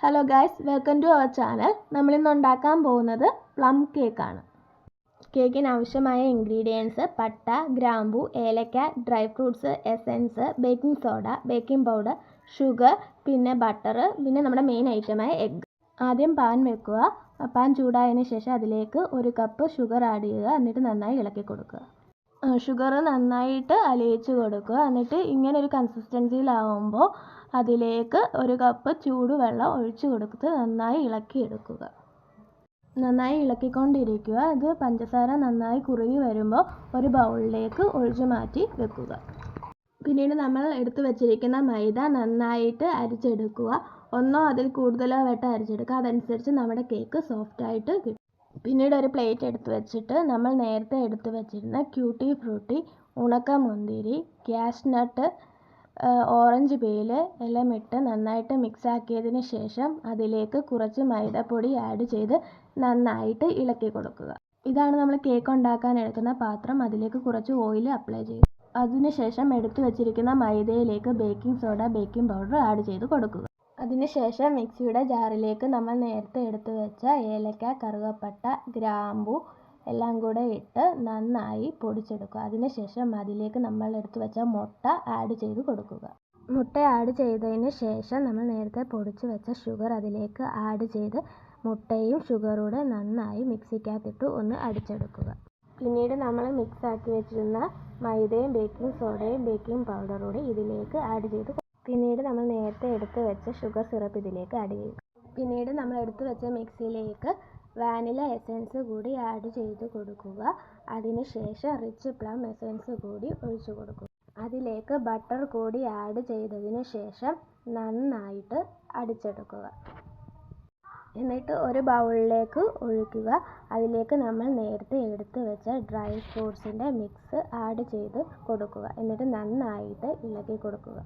Hello guys welcome to our channel നമ്മളിന്ന് ഉണ്ടാക്കാൻ പോകുന്നത് പ്ലം കേക്കാണ് കേക്കിന് ആവശ്യമായ ഇൻഗ്രീഡിയൻസ് പട്ട ഗ്രാമ്പു ഏലക്ക dry fruits essence baking soda baking powder sugar പിന്നെ ബട്ടർ പിന്നെ നമ്മുടെ മെയിൻ ഐറ്റമായ എഗ്ഗ് ആദ്യം പാൻ വെക്കുക. പാൻ ചൂടായതിന് ശേഷം അതിലേക്ക് ഒരു കപ്പ് ഷുഗർ ആഡ് ചെയ്യുക. എന്നിട്ട് നന്നായി ഇളക്കി കൊടുക്കുക ഷുഗർ നന്നായിട്ട് അലിയിച്ച് കൊടുക്കുക. എന്നിട്ട് ഇങ്ങനെ ഒരു കൺസിസ്റ്റൻസിയിലാവുമ്പോൾ അതിലേക്ക് ഒരു കപ്പ് ചൂടുവെള്ളം ഒഴിച്ച് കൊടുത്ത് നന്നായി ഇളക്കിയെടുക്കുക. നന്നായി ഇളക്കിക്കൊണ്ടിരിക്കുക. ഇത് പഞ്ചസാര നന്നായി കുറുകി വരുമ്പോൾ ഒരു ബൗളിലേക്ക് ഒഴിച്ചു മാറ്റി വെക്കുക. പിന്നീട് നമ്മൾ എടുത്തു വച്ചിരിക്കുന്ന മൈദ നന്നായിട്ട് അരിച്ചെടുക്കുക. ഒന്നോ അതിൽ കൂടുതലോ വട്ടം അരിച്ചെടുക്കുക. അതനുസരിച്ച് നമ്മുടെ കേക്ക് സോഫ്റ്റായിട്ട് കിട്ടും. പിന്നീട് ഒരു പ്ലേറ്റ് എടുത്ത് വെച്ചിട്ട് നമ്മൾ നേരത്തെ എടുത്ത് വെച്ചിരുന്ന ക്യൂട്ടി ഫ്രൂട്ടി ഉണക്കമുന്തിരി ക്യാഷ്നട്ട് ഓറഞ്ച് പേൽ എല്ലാം ഇട്ട് നന്നായിട്ട് മിക്സ് ആക്കിയതിന് ശേഷം അതിലേക്ക് കുറച്ച് മൈദപ്പൊടി ആഡ് ചെയ്ത് നന്നായിട്ട് ഇളക്കി കൊടുക്കുക. ഇതാണ് നമ്മൾ കേക്ക് ഉണ്ടാക്കാൻ എടുക്കുന്ന പാത്രം. അതിലേക്ക് കുറച്ച് ഓയിൽ അപ്ലൈ ചെയ്യുക അതിനുശേഷം എടുത്തു വെച്ചിരിക്കുന്ന മൈദയിലേക്ക് baking soda baking powder add ചെയ്ത് കൊടുക്കുക. അതിനുശേഷം മിക്സിയുടെ ജാറിലേക്ക് നമ്മൾ നേരത്തെ എടുത്തു വെച്ച ഏലക്ക കറുകപ്പട്ട ഗ്രാമ്പു എല്ലാം കൂടെ ഇട്ട് നന്നായി പൊടിച്ചെടുക്കുക. അതിനുശേഷം അതിലേക്ക് നമ്മൾ എടുത്തു വെച്ച മുട്ട ആഡ് ചെയ്ത് കൊടുക്കുക. മുട്ട ആഡ് ചെയ്തതിന് ശേഷം നമ്മൾ നേരത്തെ പൊടിച്ച് വെച്ച ഷുഗർ അതിലേക്ക് ആഡ് ചെയ്ത് മുട്ടയും ഷുഗറൂടെ നന്നായി മിക്സിക്കകത്തിട്ട് ഒന്ന് അടിച്ചെടുക്കുക. പിന്നീട് നമ്മൾ മിക്സ് ആക്കി വെച്ചിരുന്ന മൈദയും ബേക്കിംഗ് സോഡയും ബേക്കിംഗ് പൗഡറൂടെ ഇതിലേക്ക് ആഡ് ചെയ്ത് പിന്നീട് നമ്മൾ നേരത്തെ എടുത്ത് വെച്ച ഷുഗർ സിറപ്പ് ഇതിലേക്ക് ആഡ് ചെയ്യുക. പിന്നീട് നമ്മൾ എടുത്ത് വെച്ച മിക്സിയിലേക്ക് വാനില എസൻസ് കൂടി ആഡ് ചെയ്ത് കൊടുക്കുക. അതിനുശേഷം റിച്ച് പ്ലം എസൻസ് കൂടി ഒഴിച്ചു കൊടുക്കുക. അതിലേക്ക് ബട്ടർ കൂടി ആഡ് ചെയ്തതിന് ശേഷം നന്നായിട്ട് അടിച്ചെടുക്കുക. എന്നിട്ട് ഒരു ബൗളിലേക്ക് ഒഴിക്കുക. അതിലേക്ക് നമ്മൾ നേരത്തെ എടുത്ത് വെച്ച ഡ്രൈ ഫ്രൂട്ട്സിന്റെ മിക്സ് ആഡ് ചെയ്ത് കൊടുക്കുക. എന്നിട്ട് നന്നായിട്ട് ഇളക്കി കൊടുക്കുക.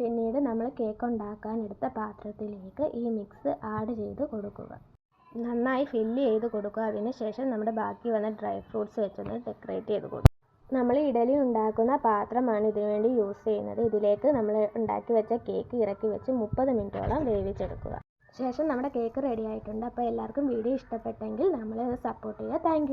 പിന്നീട് നമ്മൾ കേക്ക് ഉണ്ടാക്കാൻ എടുത്ത പാത്രത്തിലേക്ക് ഈ മിക്സ് ആഡ് ചെയ്ത് കൊടുക്കുക. നന്നായി ഫില്ല് ചെയ്ത് കൊടുക്കുക. അതിനുശേഷം നമ്മുടെ ബാക്കി വന്ന ഡ്രൈ ഫ്രൂട്ട്സ് വെച്ചൊന്ന് ഡെക്കറേറ്റ് ചെയ്ത് കൊടുക്കുക. നമ്മൾ ഇഡലി ഉണ്ടാക്കുന്ന പാത്രമാണ് ഇതിനു വേണ്ടി യൂസ് ചെയ്യുന്നത്. ഇതിലേക്ക് നമ്മൾ ഉണ്ടാക്കി വെച്ച കേക്ക് ഇറക്കി വെച്ച് മുപ്പത് മിനിറ്റോളം വേവിച്ചെടുക്കുക. ശേഷം നമ്മുടെ കേക്ക് റെഡി ആയിട്ടുണ്ട്. അപ്പോൾ എല്ലാവർക്കും വീഡിയോ ഇഷ്ടപ്പെട്ടെങ്കിൽ നമ്മളെ സപ്പോർട്ട് ചെയ്യുക. താങ്ക്